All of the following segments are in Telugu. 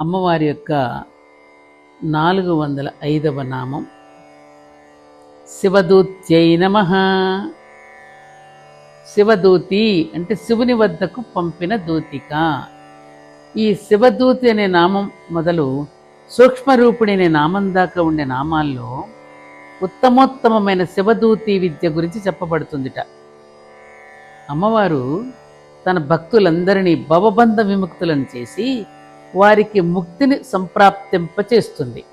అమ్మవారి యొక్క నాలుగు వందల ఐదవ నామం. శివదూత్యై నమ. శివదూతి అంటే శివుని వద్దకు పంపిన దూతిక. ఈ శివదూతి అనే నామం మొదలు సూక్ష్మరూపుడి అనే నామం దాకా ఉండే నామాల్లో ఉత్తమోత్తమమైన శివదూతి విద్య గురించి చెప్పబడుతుందిట. అమ్మవారు తన భక్తులందరినీ భవబంధ విముక్తులను చేసి వారికి ముక్తిని సంప్రాప్తింపచేస్తుంది.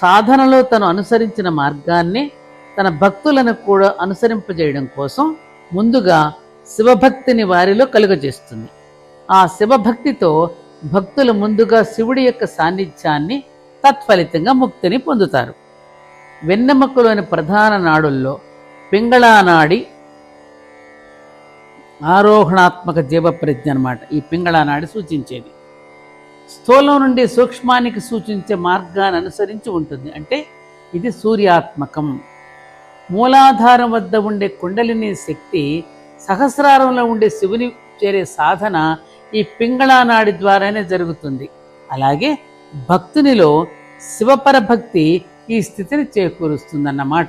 సాధనలో తను అనుసరించిన మార్గాన్ని తన భక్తులను కూడా అనుసరింపజేయడం కోసం ముందుగా శివభక్తిని వారిలో కలుగజేస్తుంది. ఆ శివభక్తితో భక్తులు ముందుగా శివుడి యొక్క సాన్నిధ్యాన్ని తత్ఫలితంగా ముక్తిని పొందుతారు. వెన్నెముకలోని ప్రధాన నాడుల్లో పింగళానాడి ఆరోహణాత్మక జీవప్రజ్ఞ అనమాట ఈ పింగళానాడి సూచించేది. స్థూలం నుండి సూక్ష్మానికి సూచించే మార్గాన్ని అనుసరించి ఉంటుంది. అంటే ఇది సూర్యాత్మకం. మూలాధారం వద్ద ఉండే కుండలిని శక్తి సహస్రారంలో ఉండే శివుని చేరే సాధన ఈ పింగళానాడి ద్వారానే జరుగుతుంది. అలాగే భక్తునిలో శివపర భక్తి ఈ స్థితిని చేకూరుస్తుందన్నమాట.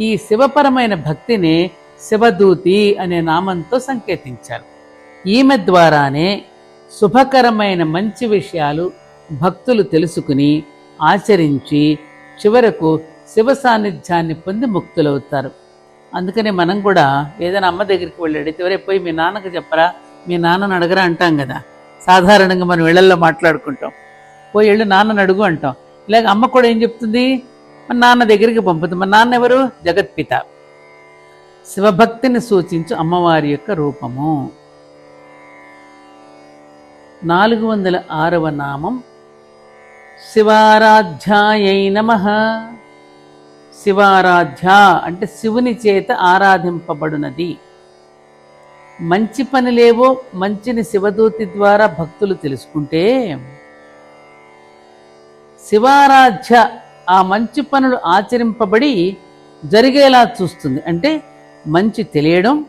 ఈ శివపరమైన భక్తిని శివదూతి అనే నామంతో సంకేతించారు. ఈమె ద్వారానే శుభకరమైన మంచి విషయాలు భక్తులు తెలుసుకుని ఆచరించి చివరకు శివ సాన్నిధ్యాన్ని పొంది ముక్తులవుతారు. అందుకనే మనం కూడా ఏదైనా అమ్మ దగ్గరికి వెళ్ళాడు అడిగితే పోయి మీ నాన్నకు చెప్పరా? మీ నాన్నని అడగరా? అంటాం కదా. సాధారణంగా మనం ఇళ్ళలో మాట్లాడుకుంటాం. పోయి వెళ్ళి నాన్నను అడుగు అంటాం. ఇలాగ అమ్మ కూడా ఏం చెప్తుంది? మన నాన్న దగ్గరికి పంపుతుంది మన నాన్న ఎవరు? జగత్పిత. శివభక్తిని సూచించు అమ్మవారి యొక్క రూపము. నాలుగు వందల ఆరవ నామం శివారాధ్యాయై నమ. శివారాధ్య అంటే శివుని చేత ఆరాధింపబడునది. మంచి పనులేవో మంచిని శివదూతి ద్వారా భక్తులు తెలుసుకుంటే శివారాధ్య ఆ మంచి పనులు ఆచరింపబడి జరిగేలా చూస్తుంది. అంటే మంచి తెలియడం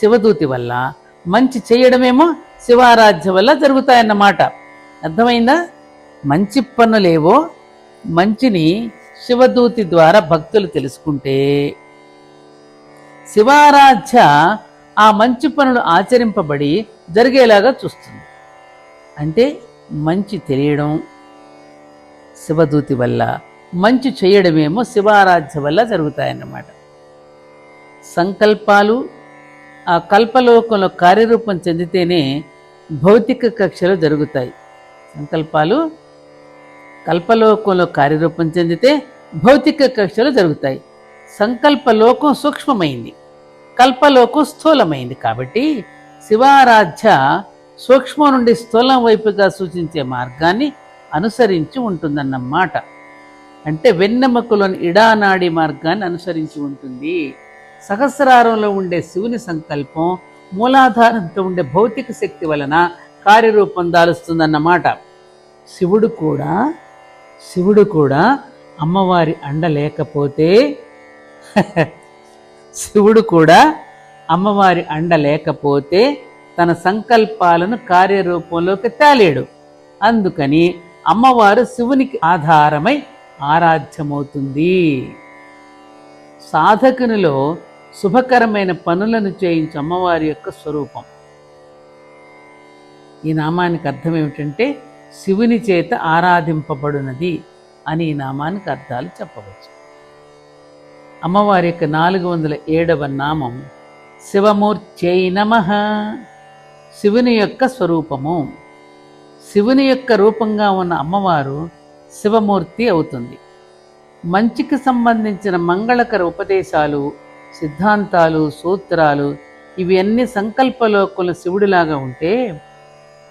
శివదూతి వల్ల మంచి చేయడమేమో శివారాధ్య వల్ల జరుగుతాయన్నమాట. అర్థమైందా? మంచి పనులేవో మంచిని శివదూతి ద్వారా భక్తులు తెలుసుకుంటే. శివారాధ్య ఆ మంచి పనులు ఆచరింపబడి జరిగేలాగా చూస్తుంది. అంటే మంచి తెలియడం శివదూతి వల్ల మంచి చేయడమేమో శివారాధ్య వల్ల జరుగుతాయన్నమాట. సంకల్పాలు ఆ కల్పలోకంలో కార్యరూపం చెందితేనే భౌతిక కక్షలు జరుగుతాయి. సంకల్పాలు కల్పలోకంలో కార్యరూపం చెందితే భౌతిక కక్షలు జరుగుతాయి. సంకల్పలోకం సూక్ష్మమైంది. కల్పలోకం స్థూలమైంది కాబట్టి శివారాధ్య సూక్ష్మం నుండి స్థూలం వైపుగా సూచించే మార్గాన్ని అనుసరించి ఉంటుందన్నమాట. అంటే వెన్నెముకలోని ఇడానాడి మార్గాన్ని అనుసరించి ఉంటుంది. సహస్రారంలో ఉండే శివుని సంకల్పం మూలాధారంతో ఉండే భౌతిక శక్తి వలన కార్యరూపం దాలుస్తుందన్నమాట. శివుడు కూడా శివుడు కూడా అమ్మవారి అండ లేకపోతే శివుడు కూడా అమ్మవారి అండ లేకపోతే తన సంకల్పాలను కార్యరూపంలోకి తేలేడు. అందుకని అమ్మవారు శివునికి ఆధారమై ఆరాధ్యమవుతుంది. సాధకునిలో శుభకరమైన పనులను చేయించు అమ్మవారి యొక్క స్వరూపం. ఈ నామానికి అర్థం ఏమిటంటే శివుని చేత ఆరాధింపబడునది అని ఈ నామానికి అర్థాలు చెప్పవచ్చు. అమ్మవారి యొక్క నాలుగు వందల ఏడవ నామం శివమూర్చై నమ. శివుని యొక్క స్వరూపము. శివుని యొక్క రూపంగా ఉన్న అమ్మవారు శివమూర్తి అవుతుంది. మంచికి సంబంధించిన మంగళకర ఉపదేశాలు సిద్ధాంతాలు సూత్రాలు ఇవి అన్ని సంకల్పలోకంలో శివుడిలాగా ఉంటే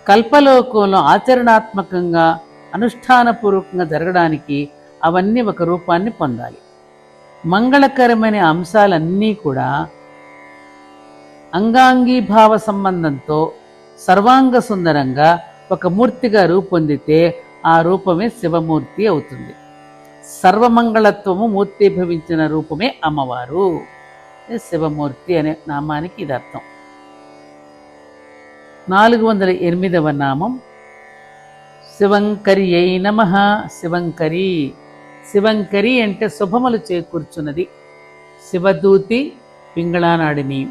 కల్పలోకంలో ఆచరణాత్మకంగా అనుష్ఠానపూర్వకంగా జరగడానికి అవన్నీ ఒక రూపాన్ని పొందాలి. మంగళకరమైన అంశాలన్నీ కూడా అంగాంగీభావ సంబంధంతో సర్వాంగ సుందరంగా ఒక మూర్తిగా రూపొందితే ఆ రూపమే శివమూర్తి అవుతుంది. సర్వమంగళత్వము మూర్తిభవించిన రూపమే అమ్మవారు. శివమూర్తి అనే నామానికి ఇది అర్థం. నాలుగు వందల ఎనిమిదవ నామం. శివంకరి అయి నమ. శివంకరి. శివంకరి అంటే శుభములు చేకూర్చున్నది. శివదూతి పింగళానాడిని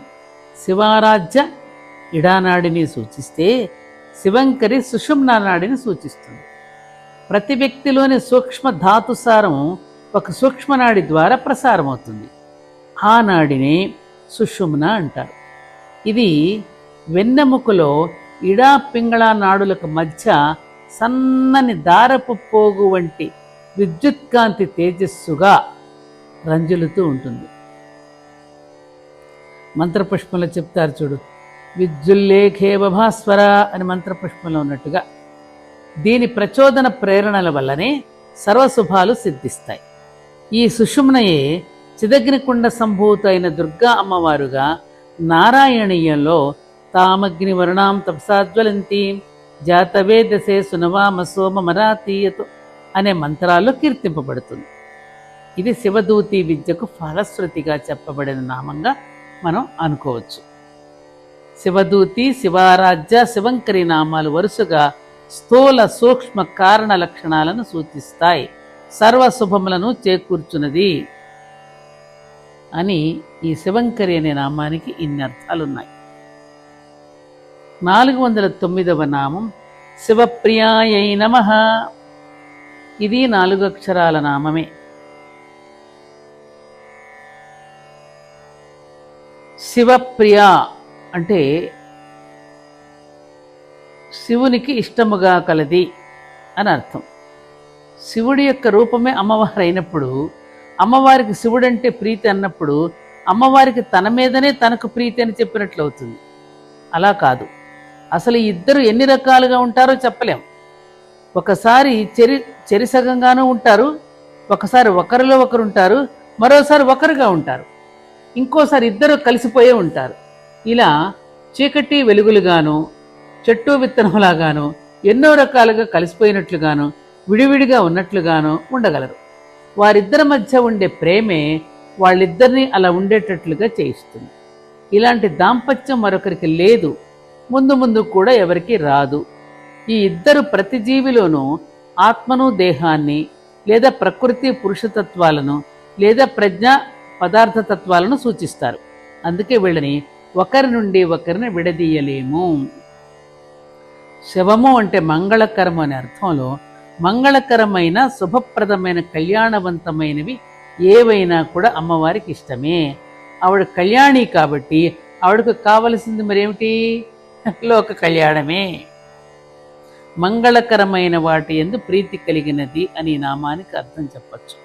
శివారాధ్య ఇడానాడిని సూచిస్తే శివంకరి సుషుమ్నానాడిని సూచిస్తుంది. ప్రతి వ్యక్తిలోని సూక్ష్మ ధాతుసారం ఒక సూక్ష్మనాడి ద్వారా ప్రసారమవుతుంది. ఆ నాడిని సుషుమ్న అంటారు. ఇది వెన్నెముకలో ఇడా పింగళ నాడులకు మధ్య సన్నని దారపు పోగు వంటి విద్యుత్కాంతి తేజస్సుగా రంజులుతూ ఉంటుంది. మంత్రపుష్పంలో చెప్తారు చూడు విద్యుల్లేఖే బభాస్వర అని మంత్రపుష్పంలో ఉన్నట్టుగా. దీని ప్రచోదన ప్రేరణల వల్లనే సర్వశుభాలు సిద్ధిస్తాయి. ఈ సుషుమ్నయే చిదగ్నికుండ సంభూత అయిన దుర్గా అమ్మవారుగా నారాయణీయంలో తామగ్ని వరుణాం తపసాజ్వలంతి జాతవేదసే సునవామ సోమ మరాతీయతో అనే మంత్రాల్లో కీర్తింపబడుతుంది. ఇది శివదూతి విద్యకు ఫలశ్రుతిగా చెప్పబడిన నామంగా మనం అనుకోవచ్చు. శివదూతి శివారాధ్య శివంకరి నామాలు వరుసగా స్థూల సూక్ష్మ కారణ లక్షణాలను సూచిస్తాయి. సర్వశుభములను చేకూర్చున్నది అని ఈ శివంకరి అనే నామానికి ఇన్ని అర్థాలున్నాయి. నాలుగు వందల తొమ్మిదవ నామం శివప్రియాయై నమ. ఇది నాలుగు అక్షరాల నామమే. శివప్రియ అంటే శివునికి ఇష్టముగా కలది అని అర్థం. శివుడి యొక్క రూపమే అమ్మవారు అమ్మవారికి శివుడంటే ప్రీతి అన్నప్పుడు అమ్మవారికి తన మీదనే తనకు ప్రీతి అని చెప్పినట్లు అవుతుంది. అలా కాదు. అసలు ఇద్దరు ఎన్ని రకాలుగా ఉంటారో చెప్పలేం. ఒకసారి చెరి చెరిసగంగానూ ఉంటారు ఒకసారి ఒకరిలో ఒకరు ఉంటారు మరోసారి ఒకరుగా ఉంటారు. ఇంకోసారి ఇద్దరు కలిసిపోయే ఉంటారు. ఇలా చీకటి వెలుగులుగాను చెట్టు విత్తనంలాగాను ఎన్నో రకాలుగా కలిసిపోయినట్లుగాను విడివిడిగా ఉన్నట్లుగాను ఉండగలరు. వారిద్దరి మధ్య ఉండే ప్రేమే వాళ్ళిద్దరినీ అలా ఉండేటట్లుగా చేయిస్తుంది. ఇలాంటి దాంపత్యం మరొకరికి లేదు ముందు ముందు కూడా ఎవరికి రాదు. ఈ ఇద్దరు ప్రతి జీవిలోనూ ఆత్మను దేహాన్ని లేదా ప్రకృతి పురుషతత్వాలను లేదా ప్రజ్ఞ పదార్థతత్వాలను సూచిస్తారు. అందుకే వీళ్ళని ఒకరి నుండి ఒకరిని విడదీయలేము. శవము అంటే మంగళకరము అనే అర్థంలో మంగళకరమైన శుభప్రదమైన కళ్యాణవంతమైనవి ఏవైనా కూడా అమ్మవారికి ఇష్టమే. ఆవిడ కళ్యాణి కాబట్టి ఆవిడకు కావలసింది మరేమిటి? లోక కళ్యాణమే. మంగళకరమైన వాటి ఎందు ప్రీతి కలిగినది అని నామానికి అర్థం చెప్పచ్చు.